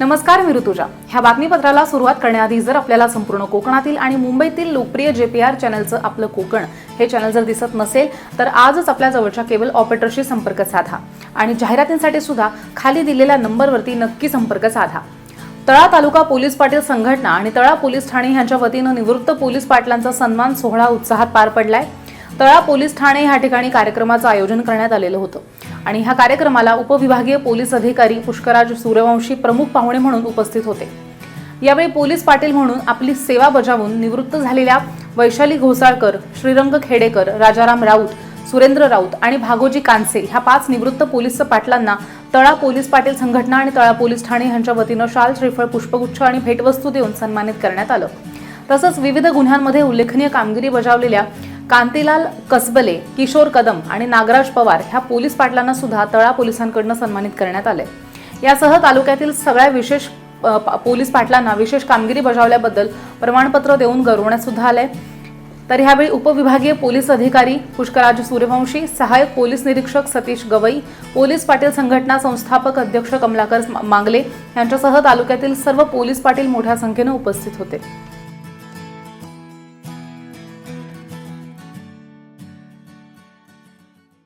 नमस्कार मी ऋतुजा. ह्या बातमीपत्राला सुरुवात करण्याआधी जर आपल्याला संपूर्ण कोकणातील आणि मुंबईतील लोकप्रिय जे पी आर चॅनलचं आपलं कोकण हे चॅनल जर दिसत नसेल तर आजच आपल्या जवळच्या केबल ऑपरेटरशी संपर्क साधा. आणि जाहिरातींसाठी सुद्धा खाली दिलेल्या नंबरवरती नक्की संपर्क साधा. तळा तालुका पोलीस पाटील संघटना आणि तळा पोलीस ठाणे यांच्या वतीनं निवृत्त पोलीस पाटलांचा सन्मान सोहळा उत्साहात पार पडलाय. तळा पोलीस ठाणे ह्या ठिकाणी कार्यक्रमाचं आयोजन करण्यात आलेलं होतं. आणि ह्या कार्यक्रमाला उपविभागीय पोलीस अधिकारी पुष्कराज सूर्यवंशी प्रमुख पाहुणे म्हणून उपस्थित होते. यावेळी पोलीस पाटील म्हणून आपली सेवा बजावून निवृत्त झालेल्या वैशाली घोसाळकर श्रीरंग खेडेकर राजाराम राऊत सुरेंद्र राऊत आणि भागोजी कांसे ह्या पाच निवृत्त पोलीस पाटलांना तळा पोलीस पाटील संघटना आणि तळा पोलीस ठाणे यांच्या वतीनं शाल श्रीफळ पुष्पगुच्छ आणि भेटवस्तू देऊन सन्मानित करण्यात आलं. तसंच विविध गुन्ह्यांमध्ये उल्लेखनीय कामगिरी बजावलेल्या कांतीलाल कसबले किशोर कदम आणि नागराज पवार ह्या पोलीस पाटलांना सुद्धा तळा पोलिसांकडनं सन्मानित करण्यात आले यासह तालुक्यातील सगळ्या विशेष पोलीस पाटलांना विशेष कामगिरी बजावल्याबद्दल प्रमाणपत्र देऊन गौरवण्यात सुद्धा आले तर ह्यावेळी उपविभागीय पोलीस अधिकारी पुष्कराज सूर्यवंशी सहाय्यक पोलीस निरीक्षक सतीश गवई पोलीस पाटील संघटना संस्थापक अध्यक्ष कमलाकर मांगले यांच्यासह तालुक्यातील सर्व पोलीस पाटील मोठ्या संख्येनं उपस्थित होते.